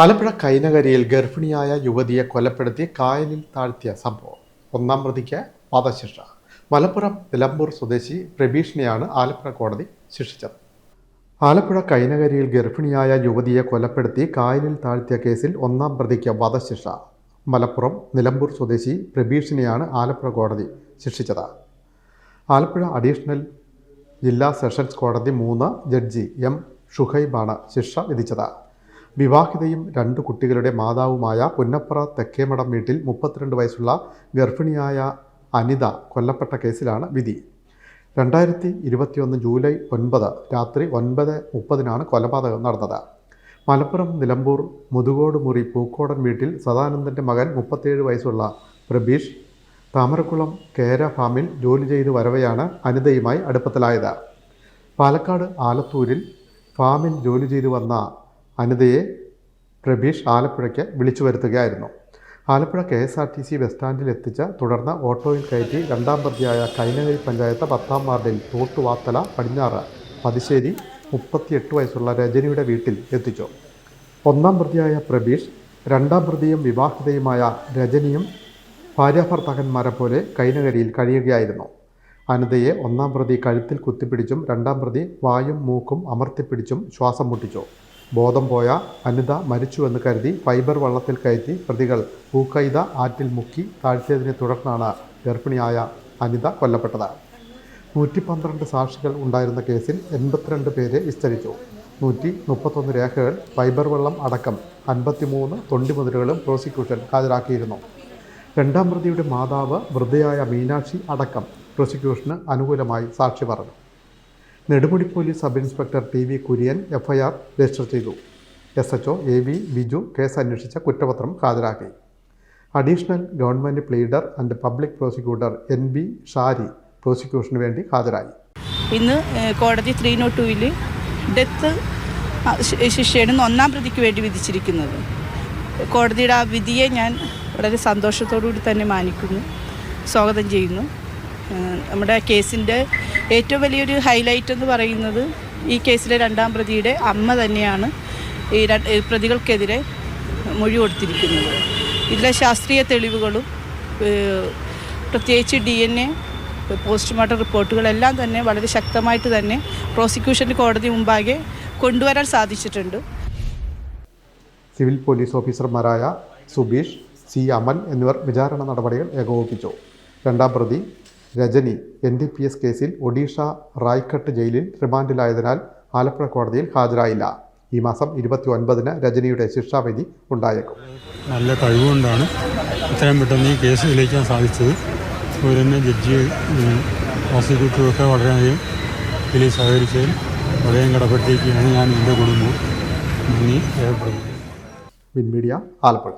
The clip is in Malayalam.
ആലപ്പുഴ കൈനകരിയിൽ ഗർഭിണിയായ യുവതിയെ കൊലപ്പെടുത്തി കായലിൽ താഴ്ത്തിയ സംഭവം. ഒന്നാം പ്രതിക്ക് വധശിക്ഷ. മലപ്പുറം നിലമ്പൂർ സ്വദേശി പ്രബീഷിനെയാണ് ആലപ്പുഴ കോടതി ശിക്ഷിച്ചത്. ആലപ്പുഴ കൈനകരിയിൽ ഗർഭിണിയായ യുവതിയെ കൊലപ്പെടുത്തി കായലിൽ താഴ്ത്തിയ കേസിൽ ഒന്നാം പ്രതിക്ക് വധശിക്ഷ. മലപ്പുറം നിലമ്പൂർ സ്വദേശി പ്രബീഷിനെയാണ് ആലപ്പുഴ കോടതി ശിക്ഷിച്ചത്. ആലപ്പുഴ അഡീഷണൽ ജില്ലാ സെഷൻസ് കോടതി മൂന്ന് ജഡ്ജി എം ഷുഹൈബാണ് ശിക്ഷ വിധിച്ചത്. വിവാഹിതയും രണ്ട് കുട്ടികളുടെ മാതാവുമായ പുന്നപ്ര തെക്കേമടം വീട്ടിൽ മുപ്പത്തിരണ്ട് വയസ്സുള്ള ഗർഭിണിയായ അനിത കൊല്ലപ്പെട്ട കേസിലാണ് വിധി. രണ്ടായിരത്തി ഇരുപത്തിയൊന്ന് ജൂലൈ ഒൻപത് രാത്രി ഒൻപത് മുപ്പതിനാണ് കൊലപാതകം നടന്നത്. മലപ്പുറം നിലമ്പൂർ മുതുകോട് മുറി പൂക്കോടൻ വീട്ടിൽ സദാനന്ദന്റെ മകൻ മുപ്പത്തേഴ് വയസ്സുള്ള പ്രബീഷ് താമരക്കുളം കേര ഫാമിൽ ജോലി ചെയ്ത് വരവെയാണ് അനിതയുമായി അടുപ്പത്തിലായത്. പാലക്കാട് ആലത്തൂരിൽ ഫാമിൽ ജോലി ചെയ്തു വന്ന അനിതയെ പ്രബീഷ് ആലപ്പുഴയ്ക്ക് വിളിച്ചു വരുത്തുകയായിരുന്നു. Alappuzha K S R T C bus സ്റ്റാൻഡിൽ എത്തിച്ച് തുടർന്ന് ഓട്ടോയിൽ കയറ്റി രണ്ടാം പ്രതിയായ കൈനകരി പഞ്ചായത്ത് പത്താം വാർഡിൽ തോട്ടുവാത്തല പടിഞ്ഞാറ് പതിശ്ശേരി മുപ്പത്തിയെട്ട് വയസ്സുള്ള രജനിയുടെ വീട്ടിൽ എത്തിച്ചു. ഒന്നാം പ്രതിയായ പ്രബീഷ് രണ്ടാം പ്രതിയും വിവാഹിതയുമായ രജനിയും ഭാര്യാഭർത്താക്കന്മാരെ പോലെ കൈനകരിയിൽ കഴിയുകയായിരുന്നു. അനിതയെ ഒന്നാം പ്രതി കഴുത്തിൽ കുത്തിപ്പിടിച്ചും രണ്ടാം പ്രതി വായും മൂക്കും അമർത്തിപ്പിടിച്ചും ശ്വാസം മുട്ടിച്ചു. ബോധം പോയ അനിത മരിച്ചുവെന്ന് കരുതി ഫൈബർ വള്ളത്തിൽ കയറ്റി പ്രതികൾ പൂക്കൈത ആറ്റിൽ മുക്കി താഴ്ത്തിയതിനെ തുടർന്നാണ് ഗർഭിണിയായ അനിത കൊല്ലപ്പെട്ടത്. നൂറ്റി പന്ത്രണ്ട് സാക്ഷികൾ ഉണ്ടായിരുന്ന കേസിൽ എൺപത്തിരണ്ട് പേരെ വിസ്തരിച്ചു. നൂറ്റി മുപ്പത്തൊന്ന് രേഖകൾ ഫൈബർ വെള്ളം അടക്കം അൻപത്തിമൂന്ന് തൊണ്ടിമുതലുകളും പ്രോസിക്യൂഷൻ ഹാജരാക്കിയിരുന്നു. രണ്ടാം പ്രതിയുടെ മാതാവ് വൃദ്ധയായ മീനാക്ഷി അടക്കം പ്രോസിക്യൂഷന് അനുകൂലമായി സാക്ഷി പറഞ്ഞു Nedumudi police sub inspector T V Kurian FIR register ചെയ്തു. S H O A V Biju case അന്വേഷിച്ച കുറ്റപത്രം ഹാജരാക്കി. Additional government pleader and public prosecutor N B Shari പ്രോസിക്യൂഷന് വേണ്ടി ഹാജരായി. ഇന്ന് കോടതി ത്രീ നോട്ട് ടൂവിൽ ഡെത്ത് ശിക്ഷയാണ് ഒന്നാം പ്രതിക്ക് വേണ്ടി വിധിച്ചിരിക്കുന്നത്. കോടതിയുടെ ആ വിധിയെ ഞാൻ വളരെ സന്തോഷത്തോടു കൂടി തന്നെ മാനിക്കുന്നു സ്വാഗതം ചെയ്യുന്നു. നമ്മുടെ കേസിന്റെ ഏറ്റവും വലിയൊരു ഹൈലൈറ്റ് എന്ന് പറയുന്നത് ഈ കേസിലെ രണ്ടാം പ്രതിയുടെ അമ്മ തന്നെയാണ് ഈ പ്രതികൾക്കെതിരെ മൊഴി കൊടുത്തിരിക്കുന്നത്. ഇതിലെ ശാസ്ത്രീയ തെളിവുകളും പ്രത്യേകിച്ച് ഡി എൻ എ പോസ്റ്റ്മോർട്ടം റിപ്പോർട്ടുകളെല്ലാം തന്നെ വളരെ ശക്തമായിട്ട് തന്നെ പ്രോസിക്യൂഷൻ കോടതി മുമ്പാകെ കൊണ്ടുവരാൻ സാധിച്ചിട്ടുണ്ട്. സിവിൽ പോലീസ് ഓഫീസർമാരായ സുബീഷ് സി അമൻ എന്നിവർ വിചാരണ നടപടികൾ ഏകോപിപ്പിച്ചു. രണ്ടാം പ്രതി Rajani N D P S കേസിൽ ഒഡീഷ റായ്ക്കട്ട് ജയിലിൽ റിമാൻഡിലായതിനാൽ ആലപ്പുഴ കോടതിയിൽ ഹാജരായില്ല. ഈ മാസം ഇരുപത്തി ഒൻപതിന് രജനിയുടെ ശിക്ഷാവിധി ഉണ്ടായേക്കും. നല്ല കഴിവുകൊണ്ടാണ് ഇത്രയും പെട്ടെന്ന് ഈ കേസ് തെളിയിക്കാൻ സാധിച്ചത്. അതുപോലെ തന്നെ ജഡ്ജി പ്രോസിക്യൂട്ടറൊക്കെ പ്രോസിക്യൂട്ടറും ഒക്കെ വളരെയധികം ഇതിൽ സഹകരിച്ചതിൽ വളരെയും കടപ്പെട്ടിരിക്കുകയാണ് ഞാൻ എന്റെ കുടുംബവും. നന്ദി രേഖപ്പെടുന്നു വിൻമീഡിയ ആലപ്പുഴ.